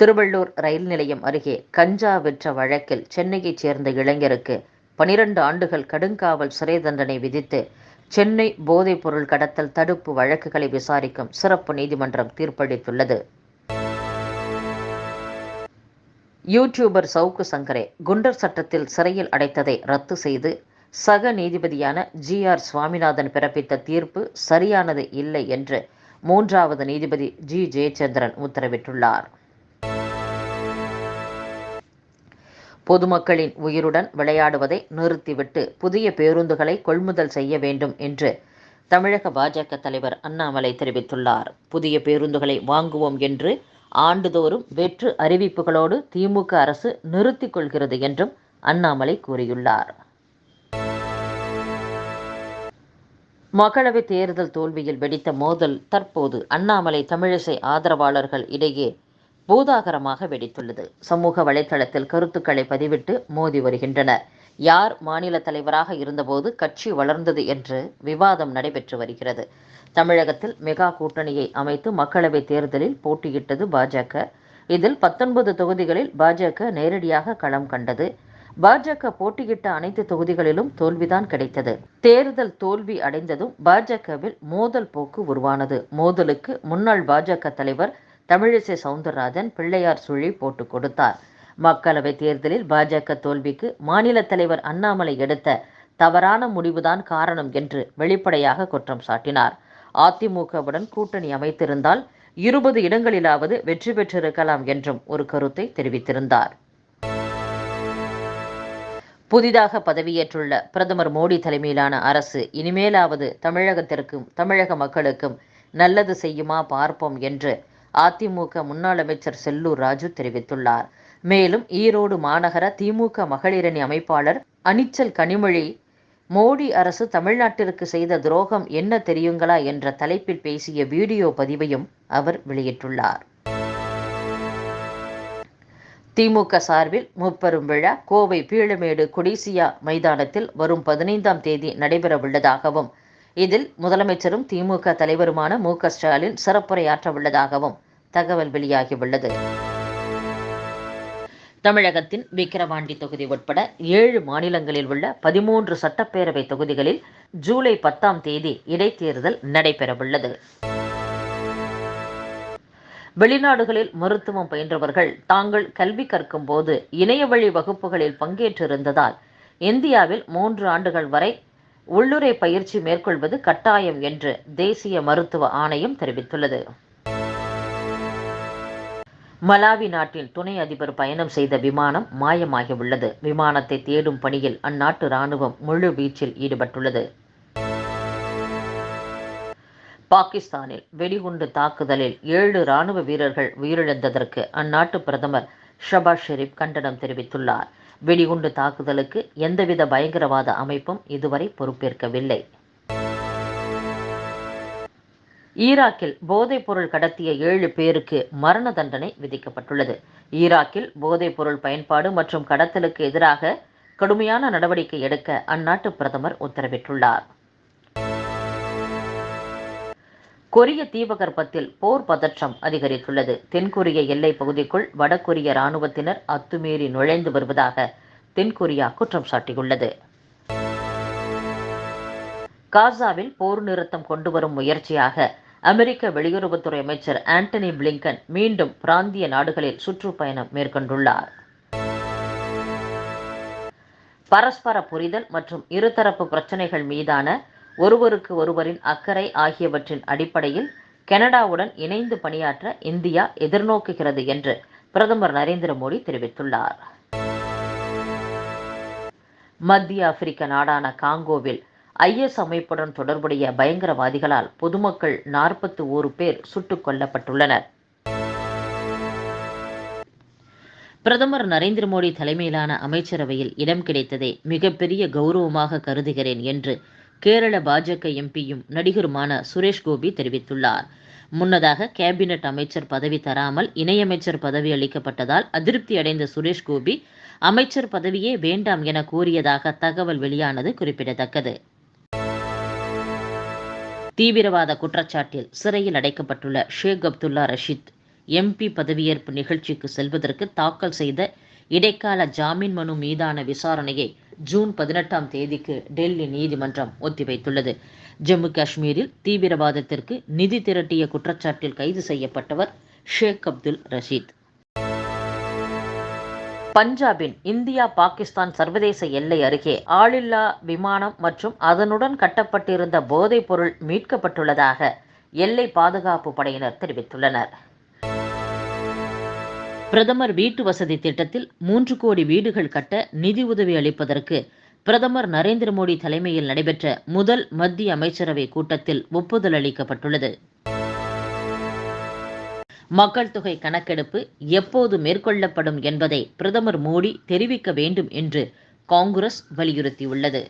திருவள்ளூர் ரயில் நிலையம் அருகே கஞ்சா விற்ற வழக்கில் சென்னையைச் சேர்ந்த இளைஞருக்கு பனிரெண்டு ஆண்டுகள் கடுங்காவல் சிறை தண்டனை விதித்து சென்னை போதைப்பொருள் கடத்தல் தடுப்பு வழக்குகளை விசாரிக்கும் சிறப்பு நீதிமன்றம் தீர்ப்பளித்துள்ளது. யூடியூபர் சவுக்கு சங்கரை குண்டர் சட்டத்தில் சிறையில் அடைத்ததை ரத்து செய்து சக நீதிபதியான ஜி ஆர் சுவாமிநாதன் பிறப்பித்த தீர்ப்பு சரியானது இல்லை என்று மூன்றாவது நீதிபதி ஜி ஜெயச்சந்திரன் உத்தரவிட்டுள்ளார். பொதுமக்களின் உயிருடன் விளையாடுவதை நிறுத்திவிட்டு புதிய பேருந்துகளை கொள்முதல் செய்ய வேண்டும் என்று தமிழக பாஜக தலைவர் அண்ணாமலை தெரிவித்துள்ளார். புதிய பேருந்துகளை வாங்குவோம் என்று ஆண்டுதோறும் வெற்று அறிவிப்புகளோடு திமுக அரசு நிறுத்திக் கொள்கிறது என்றும் அண்ணாமலை கூறியுள்ளார். மக்களவைத் தேர்தல் தோல்வியில் வெடித்த மோதல் தற்போது அண்ணாமலை தமிழிசை ஆதரவாளர்கள் இடையே பூதாகரமாக வெடித்துள்ளது. சமூக வலைதளத்தில் கருத்துக்களை பதிவிட்டு மோதி வருகின்றனர். யார் மாநில தலைவராக இருந்தபோது கட்சி வளர்ந்தது என்று விவாதம் நடைபெற்று வருகிறது. தமிழகத்தில் மெகா கூட்டணியை அமைத்து மக்களவைத் தேர்தலில் போட்டியிட்டது பாஜக. இதில் பத்தொன்பது தொகுதிகளில் பாஜக நேரடியாக களம் கண்டது. பாஜக போட்டியிட்ட அனைத்து தொகுதிகளிலும் தோல்விதான் கிடைத்தது. தேர்தல் தோல்வி அடைந்ததும் பாஜகவில் மோதல் போக்கு உருவானது. மோதலுக்கு முன்னாள் பாஜக தலைவர் தமிழிசை சவுந்தரராஜன் பிள்ளையார் சுழி போட்டு கொடுத்தார். மக்களவை தேர்தலில் பாஜக தோல்விக்கு மாநில தலைவர் அண்ணாமலை எடுத்த தவறான முடிவுதான் காரணம் என்று வெளிப்படையாக குற்றம் சாட்டினார். அதிமுகவுடன் கூட்டணி அமைத்திருந்தால் இருபது இடங்களிலாவது வெற்றி பெற்றிருக்கலாம் என்றும் ஒரு கருத்தை தெரிவித்திருந்தார். புதிதாக பதவியேற்றுள்ள பிரதமர் மோடி தலைமையிலான அரசு இனிமேலாவது தமிழகத்திற்கும் தமிழக மக்களுக்கும் நல்லது செய்யுமா பார்ப்போம் என்று அதிமுக முன்னாள் அமைச்சர் செல்லூர் ராஜு தெரிவித்துள்ளார். மேலும் ஈரோடு மாநகர திமுக மகளிரணி அமைப்பாளர் அனிச்சல் கனிமொழி மோடி அரசு தமிழ்நாட்டிற்கு செய்த துரோகம் என்ன தெரியுங்களா என்ற தலைப்பில் பேசிய வீடியோ பதிவையும் அவர் வெளியிட்டுள்ளார். திமுக சார்பில் முப்பெரும் விழா கோவை பீளமேடு கொடிசியா மைதானத்தில் வரும் பதினைந்தாம் தேதி நடைபெறவுள்ளதாகவும் இதில் முதலமைச்சரும் திமுக தலைவருமான மு க ஸ்டாலின் சிறப்புரையாற்ற உள்ளதாகவும் தகவல் வெளியாகியுள்ளது. தமிழகத்தின் விக்கிரவாண்டி தொகுதி உட்பட ஏழு மாநிலங்களில் உள்ள பதிமூன்று சட்டப்பேரவை தொகுதிகளில் ஜூலை பத்தாம் தேதி இடைத்தேர்தல் நடைபெறவுள்ளது. வெளிநாடுகளில் மருத்துவம் பயின்றவர்கள் தாங்கள் கல்வி கற்கும் போது இணையவழி வகுப்புகளில் பங்கேற்றிருந்ததால் இந்தியாவில் மூன்று ஆண்டுகள் வரை உள்ளுரை பயிற்சி மேற்கொள்வது கட்டாயம் என்று தேசிய மருத்துவ ஆணையம் தெரிவித்துள்ளது. மலாவி நாட்டில் துணை அதிபர் பயணம் செய்த விமானம் மாயமாகியுள்ளது. விமானத்தை தேடும் பணியில் அந்நாட்டு ராணுவம் முழு வீச்சில் ஈடுபட்டுள்ளது. பாகிஸ்தானில் வெடிகுண்டு தாக்குதலில் ஏழு ராணுவ வீரர்கள் உயிரிழந்ததற்கு அந்நாட்டு பிரதமர் ஷபாஸ் ஷெரீப் கண்டனம் தெரிவித்துள்ளார். வெடிகுண்டு தாக்குதலுக்கு எந்தவித பயங்கரவாத அமைப்பும் இதுவரை பொறுப்பேற்கவில்லை. ஈராக்கில் போதைப்பொருள் கடத்திய ஏழு பேருக்கு மரண தண்டனை விதிக்கப்பட்டுள்ளது. ஈராக்கில் போதைப்பொருள் பயன்பாடு மற்றும் கடத்தலுக்கு எதிராக கடுமையான நடவடிக்கை எடுக்க அந்நாட்டு பிரதமர் உத்தரவிட்டுள்ளார். கொரிய தீபகற்பத்தில் போர் பதற்றம் அதிகரித்துள்ளது. தென்கொரிய எல்லை பகுதிக்குள் வடகொரிய இராணுவத்தினர் அத்துமீறி நுழைந்து வருவதாக தென்கொரியா குற்றம் சாட்டியுள்ளது. காசாவில் போர் நிறுத்தம் கொண்டு வரும் முயற்சியாக அமெரிக்க வெளியுறவுத்துறை அமைச்சர் ஆண்டனி பிளிங்கன் மீண்டும் பிராந்திய நாடுகளில் சுற்றுப்பயணம் மேற்கொண்டுள்ளார். பரஸ்பர புரிதல் மற்றும் இருதரப்பு பிரச்சினைகள் மீதான ஒருவருக்கு ஒருவரின் அக்கறை ஆகியவற்றின் அடிப்படையில் கனடாவுடன் இணைந்து பணியாற்ற இந்தியா எதிர்நோக்குகிறது என்று பிரதமர் நரேந்திர மோடி தெரிவித்துள்ளார். மத்திய ஆப்பிரிக்க நாடான காங்கோவில் ஐஎஸ் அமைப்புடன் தொடர்புடைய பயங்கரவாதிகளால் பொதுமக்கள் நாற்பத்தி ஓரு பேர் சுட்டுக் கொல்லப்பட்டுள்ளனர். பிரதமர் நரேந்திர மோடி தலைமையிலான அமைச்சரவையில் இடம் கிடைத்ததை மிகப்பெரிய கௌரவமாக கருதுகிறேன் என்று கேரள பாஜக எம்பியும் நடிகருமான சுரேஷ் கோபி தெரிவித்துள்ளார். முன்னதாக கேபினட் அமைச்சர் பதவி தராமல் இணையமைச்சர் பதவி அளிக்கப்பட்டதால் அதிருப்தி அடைந்த சுரேஷ் கோபி அமைச்சர் பதவியே வேண்டாம் என கூறியதாக தகவல் வெளியானது குறிப்பிடத்தக்கது. தீவிரவாத குற்றச்சாட்டில் சிறையில் அடைக்கப்பட்டுள்ள ஷேக் அப்துல்லா ரஷீத் எம்பி பதவியேற்பு நிகழ்ச்சிக்கு செல்வதற்கு தாக்கல் செய்த இடைக்கால ஜாமீன் மனு மீதான விசாரணையை ஜூன் பதினெட்டாம் தேதிக்கு டெல்லி நீதிமன்றம் ஒத்திவைத்துள்ளது. ஜம்மு காஷ்மீரில் தீவிரவாதத்திற்கு நிதி திரட்டிய குற்றச்சாட்டில் கைது செய்யப்பட்டவர் ஷேக் அப்துல் ரஷீத். பஞ்சாபின் இந்தியா பாகிஸ்தான் சர்வதேச எல்லை அருகே ஆளில்லா விமானம் மற்றும் அதனுடன் கட்டப்பட்டிருந்த போதைப் பொருள் மீட்கப்பட்டுள்ளதாக எல்லை பாதுகாப்பு படையினர் தெரிவித்துள்ளனர். பிரதமர் வீட்டு வசதி திட்டத்தில் மூன்று கோடி வீடுகள் கட்ட நிதி உதவி அளிப்பதற்கு பிரதமர் நரேந்திர மோடி தலைமையில் நடைபெற்ற முதல் மத்திய அமைச்சரவை கூட்டத்தில் ஒப்புதல் அளிக்கப்பட்டுள்ளது. மக்கள் தொகை கணக்கெடுப்பு எப்போது மேற்கொள்ளப்படும் என்பதை பிரதமர் மோடி தெரிவிக்க வேண்டும் என்று காங்கிரஸ் வலியுறுத்தியுள்ளது.